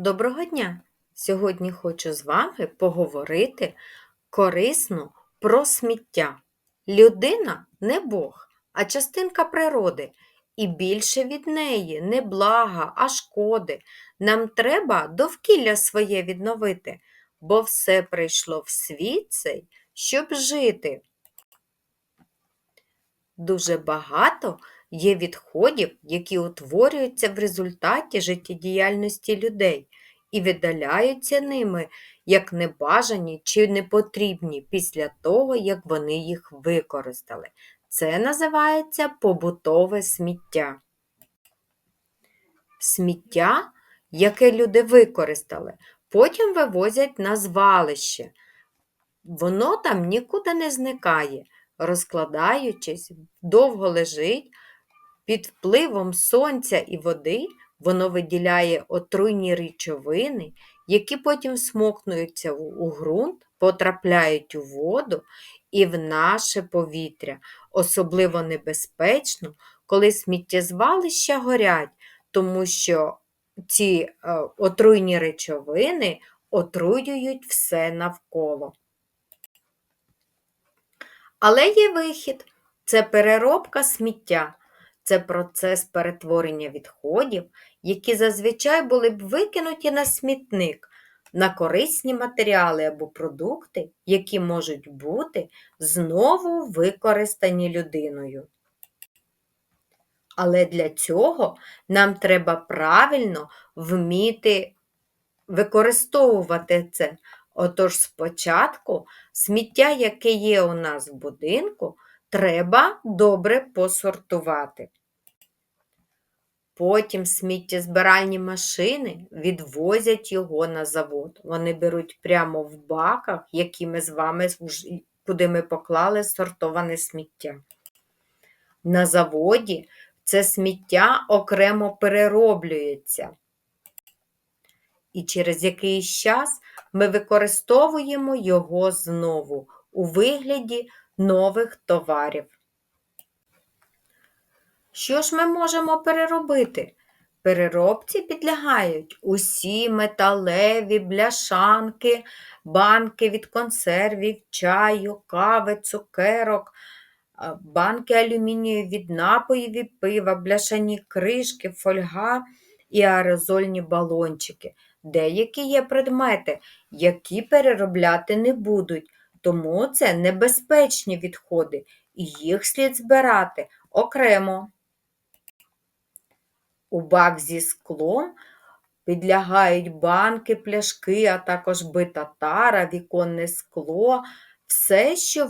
Доброго дня! Сьогодні хочу з вами поговорити корисно про сміття. Людина не Бог, а частинка природи, і більше від неї не блага, а шкоди. Нам треба довкілля своє відновити, бо все прийшло в світ цей, щоб жити. Дуже багато є відходів, які утворюються в результаті життєдіяльності людей і видаляються ними як небажані чи непотрібні після того, як вони їх використали. Це називається побутове сміття. Сміття, яке люди використали, потім вивозять на звалище. Воно там нікуди не зникає розкладаючись, довго лежить, під впливом сонця і води воно виділяє отруйні речовини, які потім смокнуються у ґрунт, потрапляють у воду і в наше повітря. Особливо небезпечно, коли сміттєзвалища горять, тому що ці е, отруйні речовини отруюють все навколо. Але є вихід це переробка сміття, це процес перетворення відходів, які зазвичай були б викинуті на смітник, на корисні матеріали або продукти, які можуть бути знову використані людиною. Але для цього нам треба правильно вміти використовувати це, Отож спочатку сміття, яке є у нас в будинку, треба добре посортувати. Потім сміттєзбиральні машини відвозять його на завод. Вони беруть прямо в баках, які ми з вами, куди ми поклали сортоване сміття. На заводі це сміття окремо перероблюється. І через якийсь час ми використовуємо його знову у вигляді нових товарів. Що ж ми можемо переробити? Переробці підлягають усі металеві бляшанки, банки від консервів, чаю, кави, цукерок, банки алюмінію від напоїв і пива, бляшані кришки, фольга і аерозольні балончики. Деякі є предмети, які переробляти не будуть, тому це небезпечні відходи, і їх слід збирати окремо. У бак зі склом підлягають банки, пляшки, а також бита тара, віконне скло, все, що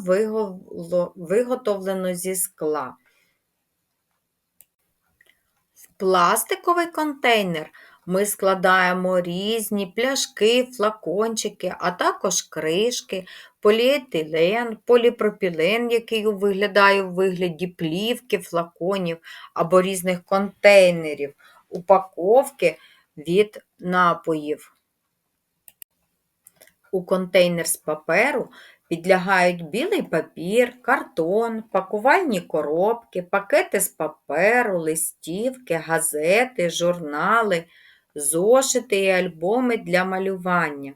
виготовлено зі скла. В пластиковий контейнер ми складаємо різні пляшки, флакончики, а також кришки, поліетилен, поліпропілен, який виглядає у вигляді плівки, флаконів або різних контейнерів, упаковки від напоїв. У контейнер з паперу Підлягають білий папір, картон, пакувальні коробки, пакети з паперу, листівки, газети, журнали, зошити і альбоми для малювання.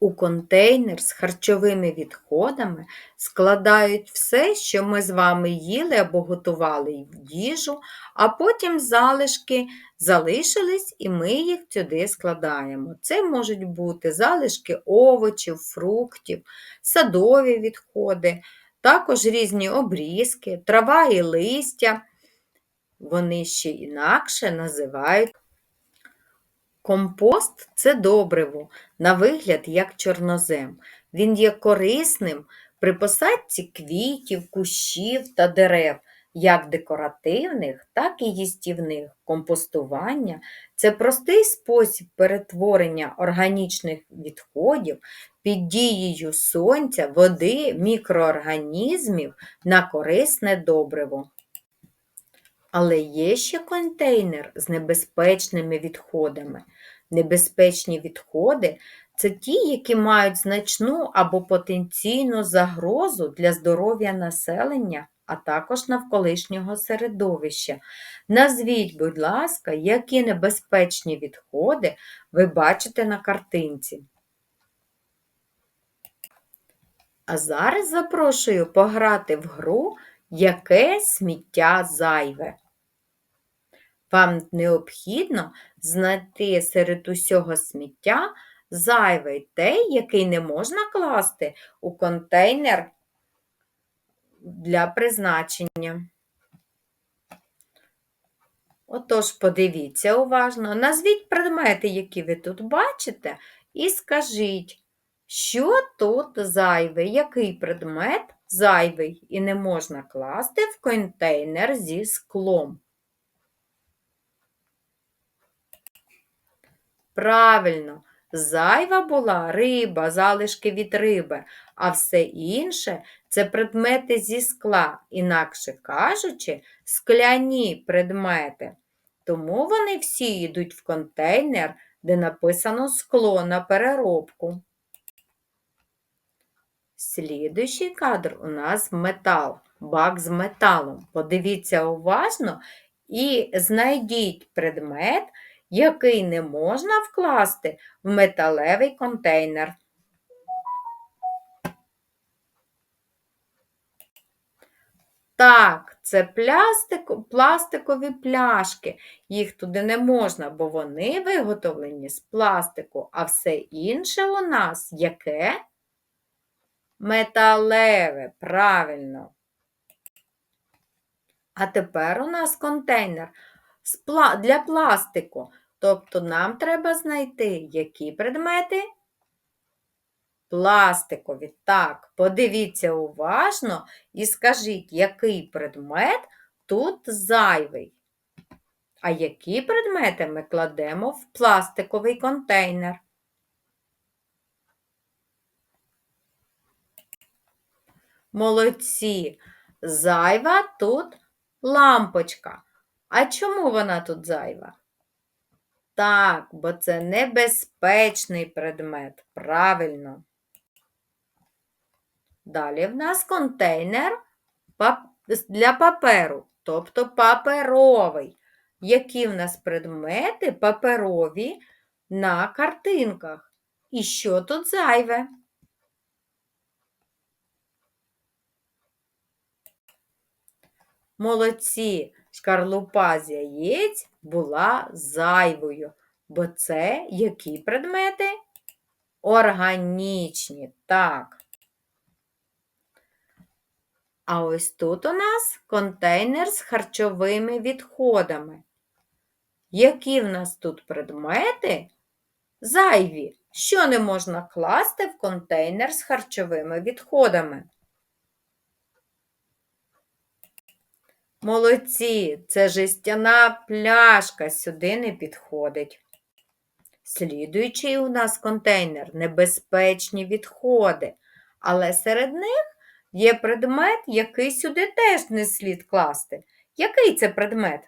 У контейнер з харчовими відходами складають все, що ми з вами їли або готували в їжу, а потім залишки залишились і ми їх сюди складаємо. Це можуть бути залишки овочів, фруктів, садові відходи, також різні обрізки, трава і листя. Вони ще інакше називають Компост це добриво, на вигляд як чорнозем. Він є корисним при посадці квітів, кущів та дерев, як декоративних, так і їстівних. Компостування це простий спосіб перетворення органічних відходів під дією сонця, води, мікроорганізмів на корисне добриво. Але є ще контейнер з небезпечними відходами. Небезпечні відходи це ті, які мають значну або потенційну загрозу для здоров'я населення а також навколишнього середовища. Назвіть, будь ласка, які небезпечні відходи ви бачите на картинці. А зараз запрошую пограти в гру Яке сміття зайве. Вам необхідно знайти серед усього сміття зайвий той, який не можна класти у контейнер для призначення. Отож, подивіться уважно, назвіть предмети, які ви тут бачите, і скажіть, що тут зайвий, який предмет зайвий і не можна класти в контейнер зі склом. Правильно, зайва була риба, залишки від риби, а все інше це предмети зі скла, інакше кажучи, скляні предмети. Тому вони всі йдуть в контейнер, де написано скло на переробку. Слідуючий кадр у нас метал, бак з металом. Подивіться уважно і знайдіть предмет, який не можна вкласти в металевий контейнер. Так, це пластик, пластикові пляшки. Їх туди не можна, бо вони виготовлені з пластику, а все інше у нас яке? Металеве, правильно. А тепер у нас контейнер для пластику. Тобто нам треба знайти, які предмети? Пластикові. Так, подивіться уважно і скажіть, який предмет тут зайвий. А які предмети ми кладемо в пластиковий контейнер? Молодці. Зайва тут лампочка. А чому вона тут зайва? Так, бо це небезпечний предмет. Правильно. Далі в нас контейнер для паперу, тобто паперовий. Які в нас предмети паперові на картинках? І що тут зайве? Молодці, шкарлупа з яєць була зайвою, бо це які предмети? Органічні, так. А ось тут у нас контейнер з харчовими відходами. Які в нас тут предмети? Зайві, що не можна класти в контейнер з харчовими відходами? Молодці, це жестяна пляшка сюди не підходить. Слідуючий у нас контейнер небезпечні відходи, але серед них є предмет, який сюди теж не слід класти. Який це предмет?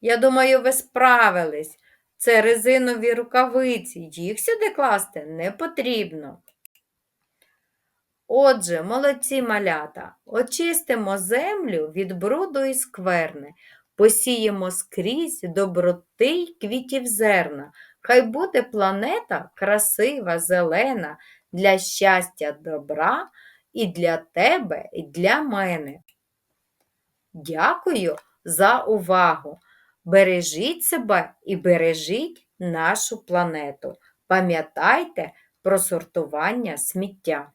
Я думаю, ви справились. Це резинові рукавиці. Їх сюди класти не потрібно. Отже, молодці малята, очистимо землю від бруду і скверни, посіємо скрізь доброти й квітів зерна. Хай буде планета красива, зелена, для щастя добра і для тебе, і для мене. Дякую за увагу! Бережіть себе і бережіть нашу планету. Пам'ятайте про сортування сміття.